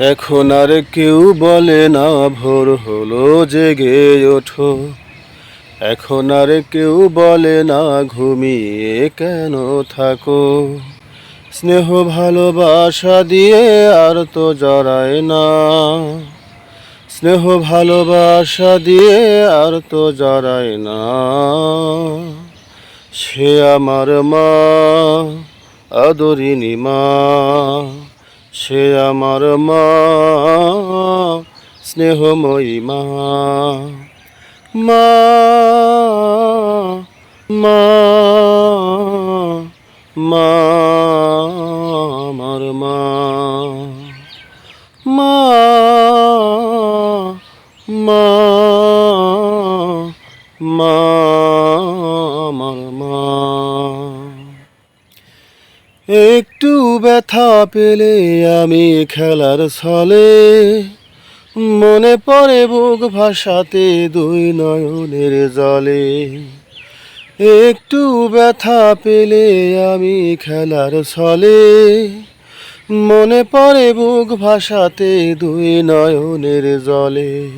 এখন আর কেউ বলে না, ভোর হলো, জেগে ওঠো। এখন আর কেউ বলে না, ঘুমিয়ে কেন থাকো? স্নেহ ভালোবাসা দিয়ে আর তো জড়ায় না। স্নেহ ভালোবাসা দিয়ে আর তো জড়ায় না। সে আমার মা, আদরিনী মা। সে আমার মা, স্নেহময়ী মা। মা মা মা, আমার মা। মা মা মা, আমার মা। একটু ব্যথা পেলে আমি খেলার ছলে। মনে পড়ে বুক ভাষাতে দুই নয়নের জলে। একটু ব্যথা পেলে আমি খেলার ছলে। মনে পড়ে বুক ভাষাতে দুই নয়নের জলে।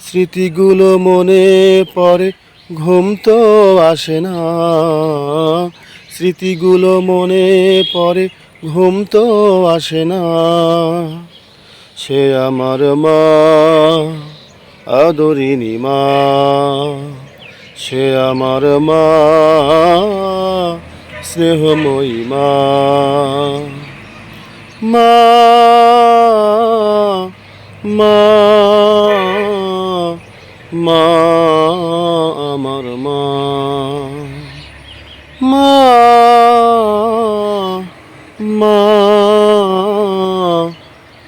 স্মৃতিগুলো মনে পড়ে, ঘুম তো আসে না। স্মৃতিগুলো মনে পড়ে, ঘুম তো আসে না। সে আমার মা আদরিনী মা। সে আমার মা, স্নেহময়ী মা। মা মা মা।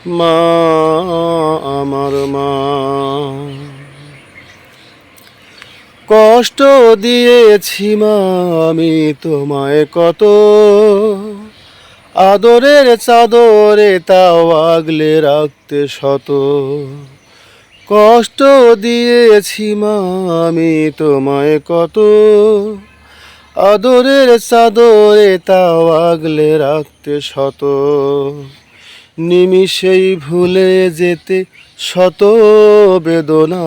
মা, আমার মা। কষ্ট দিয়েছি মা, আমি তোমায় কত। আদরের চাদরে তাও আগলে রাখতে শত। কষ্ট দিয়েছি মা, আমি তোমায় কত। আদরের চাদরে তাও আগলে রাখতে শত। নিমিষেই ভুলে যেতে শত বেদনা।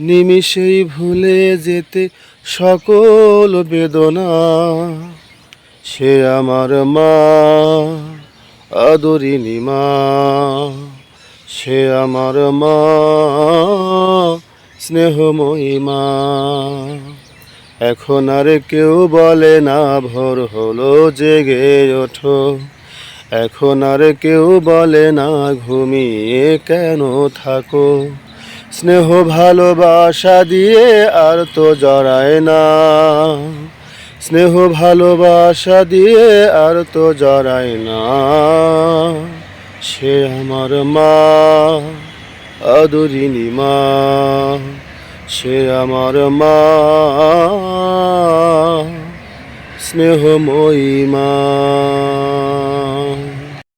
নিমিষেই ভুলে যেতে সকল বেদনা। সে আমার মা আদরিনী মা। সে আমার মা, স্নেহময়ী মা। এখন আর কেউ বলে না, ভোর হলো, জেগে ওঠো। এখন আর কেউ বলে না, ঘুমিয়ে কেন থাকো? স্নেহ ভালোবাসা দিয়ে আর তো জড়ায় না। স্নেহ ভালোবাসা দিয়ে আর তো জড়ায় না। সে আমার মা, আদরিনী মা। সে আমার মা। স্নেহময়ী মা।